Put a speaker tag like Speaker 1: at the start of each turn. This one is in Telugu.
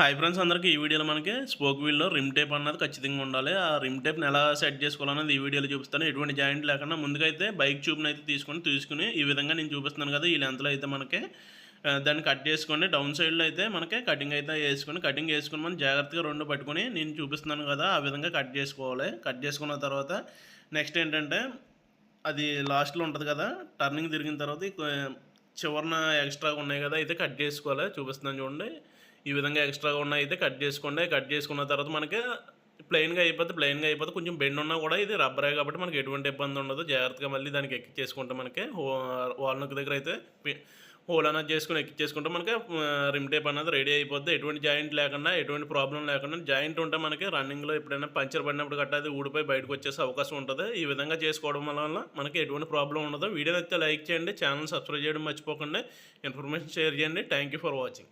Speaker 1: హాయ్ ఫ్రెండ్స్ అందరికీ ఈ వీడియోలో మనకి స్పోక్ వీల్లో రిమ్ టేప్ అన్నది ఖచ్చితంగా ఉండాలి. ఆ రిమ్ టేప్ని ఎలా సెట్ చేసుకోవాలన్నది ఈ వీడియోలో చూపిస్తాను. ఎటువంటి జాయింట్ లేకుండా ముందుకైతే బైక్ ట్యూబ్ని అయితే తీసుకొని తీసుకుని ఈ విధంగా నేను చూపిస్తున్నాను కదా ఈ లెంత్లో అయితే మనకి దాన్ని కట్ చేసుకోండి డౌన్ సైడ్లో అయితే మనకి కటింగ్ అయితే వేసుకొని కటింగ్ వేసుకొని మనం జాగ్రత్తగా రెండు పట్టుకొని నేను చూపిస్తున్నాను కదా ఆ విధంగా కట్ చేసుకోవాలి. కట్ చేసుకున్న తర్వాత నెక్స్ట్ ఏంటంటే అది లాస్ట్లో ఉంటుంది కదా టర్నింగ్ తిరిగిన తర్వాత చివరిన చివరన ఎక్స్ట్రాగా ఉన్నాయి కదా అయితే కట్ చేసుకోవాలి. చూపిస్తున్నాను చూడండి. ఈ విధంగా ఎక్స్ట్రాగా ఉన్నాయి అయితే కట్ చేసుకోండి. కట్ చేసుకున్న తర్వాత మనకి ప్లెయిన్గా అయిపోతే ప్లెయిన్గా అయిపోతే కొంచెం బెండ్ ఉన్నా కూడా ఇది రబ్బరే కాబట్టి మనకి ఎటువంటి ఇబ్బంది ఉండదు. జాగ్రత్తగా మళ్ళీ దానికి ఎక్కించేసుకుంటే మనకి వాల్ దగ్గర అయితే హోల్ అనేది చేసుకుని ఎక్కించేసుకుంటే మనకి రిమ్ టేప్ అనేది రెడీ అయిపోద్ది. ఎటువంటి జాయింట్ లేకుండా ఎటువంటి ప్రాబ్లం లేకుండా జాయింట్ ఉంటే మనకి రన్నింగ్లో ఎప్పుడైనా పంచర్ పడినప్పుడు గట్టా అది ఊడిపోయి బయటకు వచ్చేసే అవకాశం ఉంటుంది. ఈ విధంగా చేసుకోవడం వల్ల మనకి ఎటువంటి ప్రాబ్లం ఉండదు. వీడియో అయితే లైక్ చేయండి. ఛానల్ సబ్స్క్రైబ్ చేయడం మర్చిపోకండి. ఇన్ఫర్మేషన్ షేర్ చేయండి. Thank you for watching.